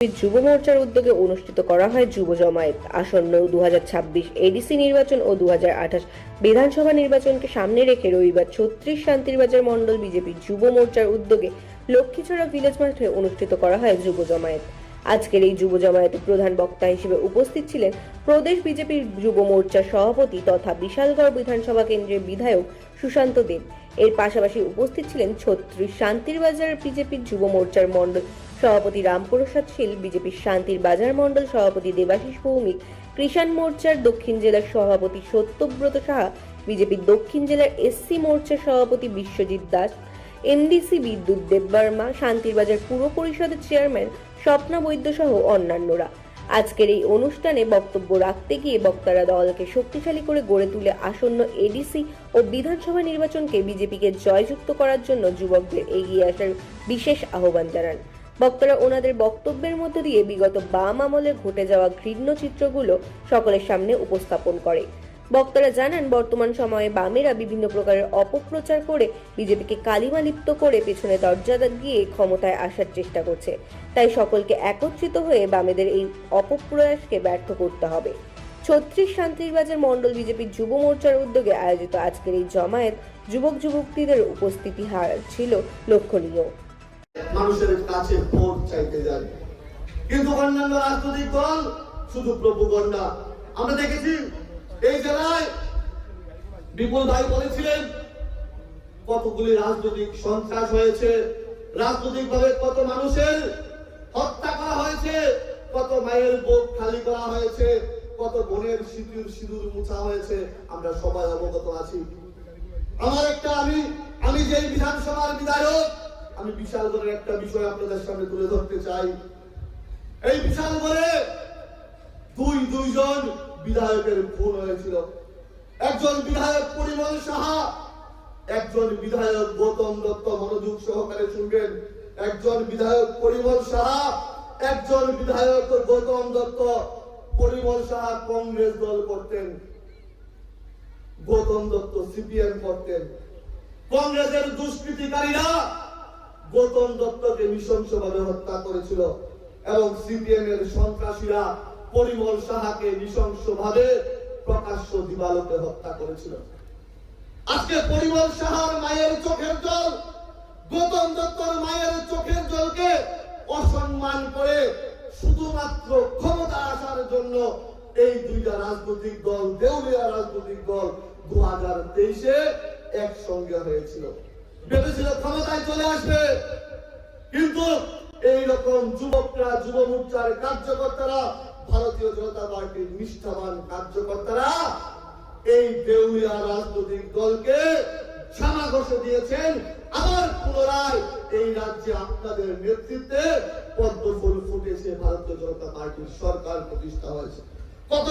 যুব মোর্চার উদ্যোগে অনুষ্ঠিত করা হয় যুব জমায়েত। আসন্ন দু এডিসি নির্বাচন ও দু বিধানসভা নির্বাচনকে সামনে রেখে রবিবার ছত্রিশ শান্তিরবাজার মণ্ডল বিজেপি যুব মোর্চার উদ্যোগে লক্ষ্মীছড়া ভিলেজ মাঠে অনুষ্ঠিত করা হয় যুব জমায়েত। আজকের এই যুব জমায়েতে প্রধান বক্তা হিসেবে উপস্থিত ছিলেন প্রদেশ বিজেপির যুব মোর্চার সভাপতি তথা বিশালগড় বিধানসভা কেন্দ্রের বিধায়ক সুশান্ত দেব। এর পাশাপাশি উপস্থিত ছিলেন ছত্রিশ শান্তিরবাজার বিজেপির যুব মোর্চার মণ্ডল সভাপতি রামপ্রসাদ শীল বিজেপির শান্তির বাজার মণ্ডল সভাপতি দেবাশিস ভৌমিক, কৃষাণ মোর্চার দক্ষিণ জেলার সভাপতি সত্যব্রত সাহা বিজেপির দক্ষিণ জেলার এসসি মোর্চার সভাপতি বিশ্বজিৎ দাস, এমডিসি বিদ্যুৎ দেববর্মা শান্তির বাজার পুর পরিষদের চেয়ারম্যান স্বপ্না বৈদ্য সহ অন্যান্যরা। আজকের এই অনুষ্ঠানে বক্তব্য রাখতে গিয়ে বক্তারা দলকে শক্তিশালী করে গড়ে তুলে আসন্ন এডিসি ও বিধানসভা নির্বাচনকে বিজেপিকে জয়যুক্ত করার জন্য যুবকদের এগিয়ে আসার বিশেষ আহ্বান জানান। বক্তারা ওনাদের বক্তব্যের মধ্য দিয়ে বিগত বাম আমলে ঘটে যাওয়া ঘৃণ্য চিত্রগুলো সকলের সামনে উপস্থাপন করে। বক্তারা জানান, বর্তমান সময়ে বামেরা বিভিন্ন প্রকারের অপপ্রচার করে বিজেপিকে কালিমা লিপ্ত করে পেছনে দরজা গিয়ে ক্ষমতায় আসার চেষ্টা করছে। তাই সকলকে একত্রিত হয়ে বামেদের এই অপপ্রয়াসকে ব্যর্থ করতে হবে। ছত্রিশ শান্তিরবাজার মণ্ডল বিজেপির যুব মোর্চার উদ্যোগে আয়োজিত আজকের এই জমায়েত যুবক যুবতীদের উপস্থিতি হার ছিল লক্ষণীয়। মানুষের কাছে ভোট চাইতে যান কিন্তু অন্যান্য রাজনৈতিক দল, শুধু প্রভুগণ্ডা আমরা দেখেছি এই জেলায় বিপুল ভাই বলেছিলেন কতগুলি রাজনৈতিক সন্ত্রাস হয়েছে রাজনৈতিক ভাবে কত মানুষের হত্যা করা হয়েছে, কত মায়ের বুক খালি করা হয়েছে, কত বোনের সিঁদুর সিঁদুর মুছা হয়েছে, আমরা সবাই অবগত আছি। আমার একটা আমি আমি যে বিধানসভার বিধায়ক, আমি বিশাল করে একটা বিষয় আপনাদের সামনে তুলে ধরতে চাই। এই বিশাল করে দুই, দুইজন বিধায়কের খুন হয়েছিল। একজন বিধায়ক পরিমল সাহা, একজন বিধায়ক গৌতম দত্ত মনোযোগ সহকারে শুনবেন। একজন বিধায়ক পরিমল সাহা, একজন বিধায়ক গৌতম দত্ত। পরিমল সাহা কংগ্রেস দল করতেন, গৌতম দত্ত সিপিএম করতেন। কংগ্রেসের দুষ্কৃতিকারীরা গৌতম দত্তকে নৃশংসভাবে হত্যা করেছিল এবং সিপিএম এর সন্ত্রাসীরা পরিমল সাহাকে নৃশংসভাবে প্রকাশ্য দিবালোকে হত্যা করেছিল। আজকে পরিমল সাহার মায়ের চোখের জল, গৌতম দত্তর মায়ের চোখের জলকে অসম্মান করে শুধুমাত্র ক্ষমতা আসার জন্য এই দুইটা রাজনৈতিক দল, দেউলিয়া রাজনৈতিক দল দু হাজার তেইশে একসঙ্গে হয়েছিল। ভেবেছিল ক্ষমতায় চলে আসবে। কিন্তু এই রকম যুবকরা যুব মোর্চার কার্যকর্তারা ভারতীয় জনতা পার্টির নিষ্ঠাবান কার্যকর্তারা এই দেউলিয়া রাজনৈতিক দলকে সামাঘষে দিয়েছেন। আবার পুনরায় এই রাজ্যে আপনাদের নেতৃত্বে পদ্মফুল ফুটেছে ভারতীয় জনতা পার্টির সরকার প্রতিষ্ঠা হয়েছে। কত